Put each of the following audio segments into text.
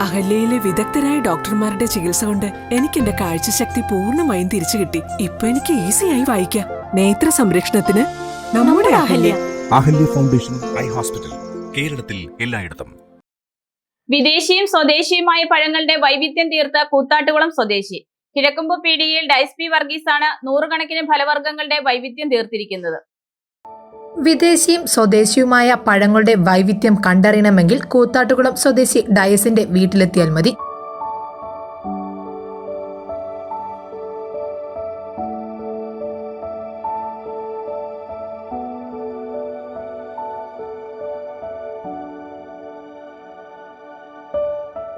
അഹല്യയിലെ വിദഗ്ധരായ ഡോക്ടർമാരുടെ ചികിത്സ കൊണ്ട് എനിക്ക് എന്റെ കാഴ്ചശക്തി പൂർണമായും തിരിച്ചു കിട്ടി. ഇപ്പൊ എനിക്ക് ഈസിയായി വായിക്കാം. നേത്ര സംരക്ഷണത്തിന് നമ്മുടെ Ahalya. Ahalya foundation eye hospital കേരളത്തിൽ എല്ലായിടത്തും. വിദേശിയും സ്വദേശിയുമായ പഴങ്ങളുടെ വൈവിധ്യം തീർത്ത കൂത്താട്ടുകുളം സ്വദേശി. കിഴക്കുമ്പ് പീടികയിൽ ഡൈസ് പി വർഗീസാണ് നൂറുകണക്കിന് ഫലവർഗങ്ങളുടെ വൈവിധ്യം തീർത്തിരിക്കുന്നത്. വിദേശിയും സ്വദേശിയുമായ പഴങ്ങളുടെ വൈവിധ്യം കണ്ടറിയണമെങ്കിൽ കൂത്താട്ടുകുളം സ്വദേശി ഡയസിന്റെ വീട്ടിലെത്തിയാൽ മതി.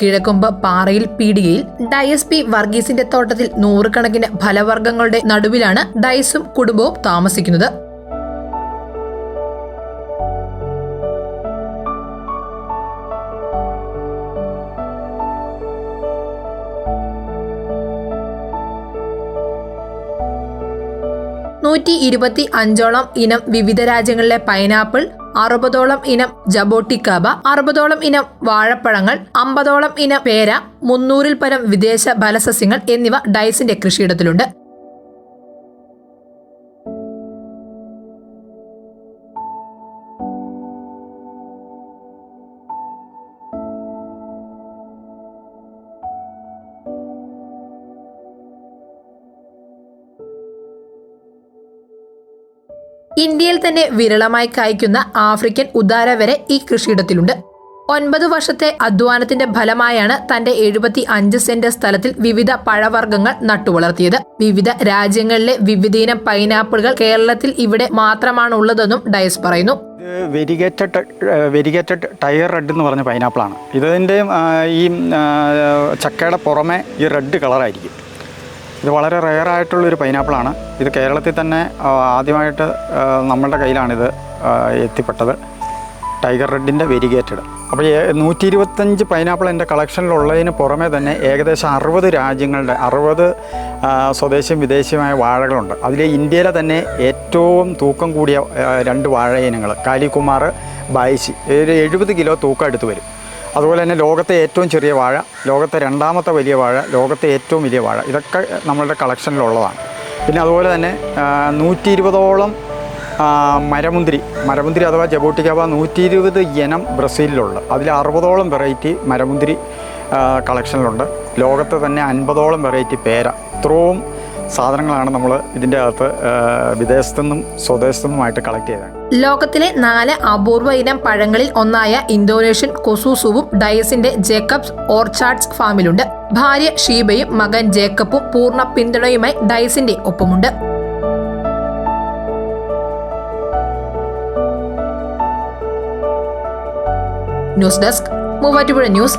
കിഴക്കൊമ്പ് പാറയിൽ പീടികയിൽ ഡയസ് പി വർഗീസിന്റെ തോട്ടത്തിൽ നൂറുകണക്കിന് ഫലവർഗങ്ങളുടെ നടുവിലാണ് ഡയസും കുടുംബവും താമസിക്കുന്നത്. നൂറ്റി ഇരുപത്തി അഞ്ചോളം ഇനം വിവിധ രാജ്യങ്ങളിലെ പൈനാപ്പിൾ അറുപതോളം ഇനം ജബോട്ടിക്കാബ അറുപതോളം ഇനം വാഴപ്പഴങ്ങൾ അമ്പതോളം ഇനം പേര മുന്നൂറിൽ പരം വിദേശ ഫലസസ്യങ്ങൾ എന്നിവ ഡൈസിന്റെ കൃഷിയിടത്തിലുണ്ട്. ഇന്ത്യയിൽ തന്നെ വിരളമായി കായ്ക്കുന്ന ആഫ്രിക്കൻ ഉദാര വരെ ഈ കൃഷിയിടത്തിലുണ്ട്. ഒൻപത് വർഷത്തെ അധ്വാനത്തിന്റെ ഫലമായാണ് തന്റെ എഴുപത്തി അഞ്ച് സെന്റ് സ്ഥലത്തിൽ വിവിധ പഴവർഗങ്ങൾ നട്ടുവളർത്തിയത്. വിവിധ രാജ്യങ്ങളിലെ വിവിധയിനം പൈനാപ്പിളുകൾ കേരളത്തിൽ ഇവിടെ മാത്രമാണ് ഉള്ളതെന്നും ഡയസ് പറയുന്നു. വെരിഗേറ്റഡ് വെരിഗേറ്റഡ് ടയർ റെഡ് എന്ന് പറഞ്ഞ പൈനാപ്പിളാണ്. ഇതിന്റെ ഈ ചക്കയുടെ പുറമെ ഈ റെഡ് കളറായിരിക്കും. ഇത് വളരെ റെയർ ആയിട്ടുള്ളൊരു പൈനാപ്പിളാണ് ഇത് കേരളത്തിൽ തന്നെ ആദ്യമായിട്ട് നമ്മളുടെ കയ്യിലാണിത് എത്തിപ്പെട്ടത്. ടൈഗർ റെഡിന്റെ വെരിഗേറ്റഡ് അപ്പോൾ നൂറ്റി ഇരുപത്തഞ്ച് പൈനാപ്പിൾ എന്റെ കളക്ഷനിലുള്ളതിന് പുറമെ തന്നെ ഏകദേശം അറുപത് രാജ്യങ്ങളുടെ അറുപത് സ്വദേശിയും വിദേശിയുമായ വാഴകളുണ്ട്. അതിൽ ഇന്ത്യയിലെ തന്നെ ഏറ്റവും തൂക്കം കൂടിയ രണ്ട് വാഴ ഇനങ്ങൾ കാലികുമാർ ബായിശി ഒരു എഴുപത് കിലോ തൂക്കം എടുത്ത് വരും. അതുപോലെ തന്നെ ലോകത്തെ ഏറ്റവും ചെറിയ വാഴ ലോകത്തെ രണ്ടാമത്തെ വലിയ വാഴ ലോകത്തെ ഏറ്റവും വലിയ വാഴ. ഇതൊക്കെ നമ്മളുടെ കളക്ഷനിലുള്ളതാണ്. പിന്നെ അതുപോലെ തന്നെ നൂറ്റി ഇരുപതോളം മരമുന്തിരി മരമുന്തിരി അഥവാ ജബോട്ടിക്കാവ നൂറ്റി ഇരുപത് ഇനം ബ്രസീലിലുണ്ട്. അതിൽ അറുപതോളം വെറൈറ്റി മരമുന്തിരി കളക്ഷനിലുണ്ട്. ലോകത്തെ തന്നെ അൻപതോളം വെറൈറ്റി പേര. ഇത്രയും സാധനങ്ങളാണ് നമ്മൾ ഇതിന്റെ അകത്ത് ആ, വിദേശത്തുനിന്നും സ്വദേശത്തുനിന്നുമായിട്ട് കളക്ട് ചെയ്തത്. ലോകത്തിലെ നാല് അപൂർവ ഇനം പഴങ്ങളിൽ ഒന്നായ ഇന്തോനേഷ്യൻ കൊസൂസുവും ഡയസിന്റെ ജേക്കബ്സ് ഓർച്ചാർഡ്സ് ഫാമിലുണ്ട്. ഭാര്യ ഷീബയും മകൻ ജേക്കബും പൂർണ പിന്തുണയുമായി ഡയസിന്റെ ഒപ്പമുണ്ട്. News desk Muvattupuzha news.